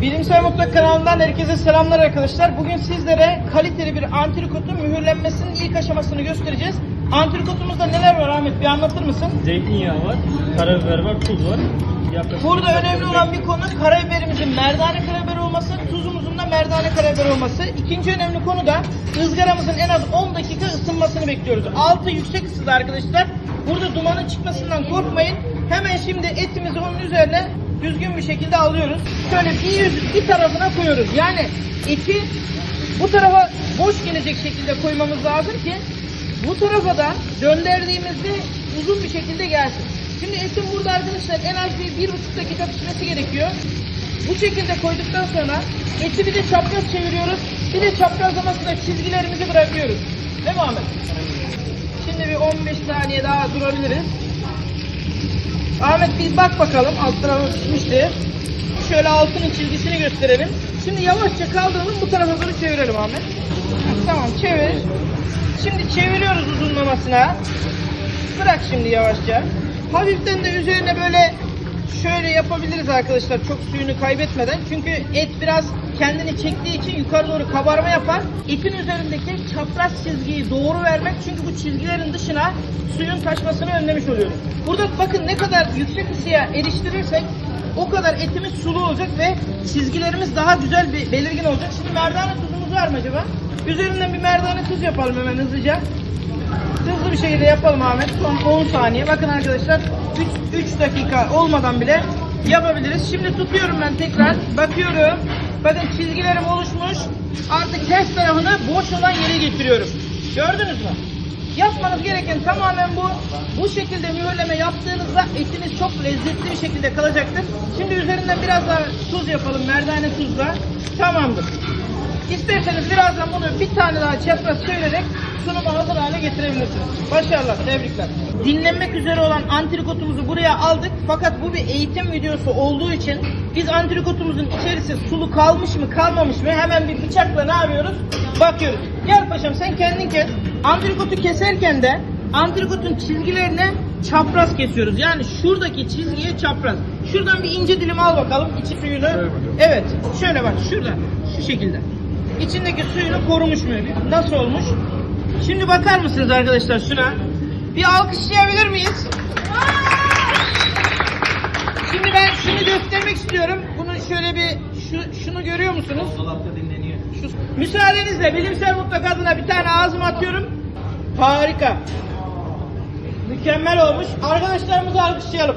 Bilimsel Mutlak kanalından herkese selamlar arkadaşlar. Bugün sizlere kaliteli bir antrikotun mühürlenmesinin ilk aşamasını göstereceğiz. Antrikotumuzda neler var Ahmet bir anlatır mısın? Zeytinyağı var, karabiber var, tuz var. Yaklaşık Burada önemli olan bir konu karabiberimizin merdane karabiber olması, tuzumuzun da merdane karabiber olması. İkinci önemli konu da ızgaramızın en az 10 dakika ısınmasını bekliyoruz. Altı yüksek ısıda arkadaşlar. Burada dumanın çıkmasından korkmayın. Hemen şimdi etimizi onun üzerine düzgün bir şekilde alıyoruz. Şöyle bir yüz bir tarafına koyuyoruz. Yani eti bu tarafa boş gelecek şekilde koymamız lazım ki bu tarafa da döndürdüğümüzde uzun bir şekilde gelsin. Şimdi etin burada arkadaşlar en az bir, bir buçuk dakika pişmesi gerekiyor. Bu şekilde koyduktan sonra eti bir de çapraz çeviriyoruz. Bir de çaprazlamasında çizgilerimizi bırakıyoruz. Değil mi Ahmet? Şimdi bir 15 saniye daha durabiliriz. Ahmet bir bak bakalım alt tarafı pişmişti. Şöyle altının çizgisini gösterelim. Şimdi yavaşça kaldıralım bu tarafa doğru çevirelim Ahmet. Tamam çevir. Şimdi çeviriyoruz uzunlamasına. Bırak şimdi yavaşça. Hafiften de üzerine böyle şöyle yapabiliriz arkadaşlar çok suyunu kaybetmeden. Çünkü et biraz kendini çektiği için yukarı doğru kabarma yapar. Etin üzerindeki çapraz çizgiyi doğru vermek çünkü bu çizgilerin dışına suyun taşmasını önlemiş oluyoruz. Burada bakın ne kadar yüksek ısıya eriştirirsek o kadar etimiz sulu olacak ve çizgilerimiz daha güzel bir belirgin olacak. Şimdi merdane tuzumuz var mı acaba? Üzerinden bir merdane tuz yapalım hemen hızlıca. Hızlı bir şekilde yapalım Ahmet. Son 10 saniye. Bakın arkadaşlar 3, 3 dakika olmadan bile yapabiliriz. Şimdi tutuyorum ben tekrar. Bakıyorum. Bakın çizgilerim oluşmuş. Artık ters tarafını boş olan yere getiriyorum. Gördünüz mü? Yapmanız gereken tamamen bu. Bu şekilde mühürleme yaptığınızda etiniz çok lezzetli bir şekilde kalacaktır. Şimdi üzerinden biraz daha tuz yapalım. Merdane tuzla. Tamamdır. İsterseniz birazdan bunu tane daha çapraz çevirerek sunuma hazır hale getirebilirsiniz. Başarılar, tebrikler. Dinlenmek üzere olan antrikotumuzu buraya aldık. Fakat bu bir eğitim videosu olduğu için biz antrikotumuzun içerisi sulu kalmış mı kalmamış mı hemen bir bıçakla ne yapıyoruz? Bakıyoruz. Gel paşam sen kendin kes. Antrikotu keserken de antrikotun çizgilerine çapraz kesiyoruz. Yani şuradaki çizgiye çapraz. Şuradan bir ince dilim al bakalım içi suyunu. Evet. Şöyle bak şurada. Şu şekilde. İçindeki suyunu korumuş mu? Nasıl olmuş? Şimdi bakar mısınız arkadaşlar şuna? Bir alkışlayabilir miyiz? Şimdi ben şunu göstermek istiyorum. Bunu şöyle bir şu, şunu görüyor musunuz? Dolapta dinleniyor. Şu, müsaadenizle bilimsel mutlak adına bir tane ağzıma atıyorum. Harika. Mükemmel olmuş. Arkadaşlarımızı alkışlayalım.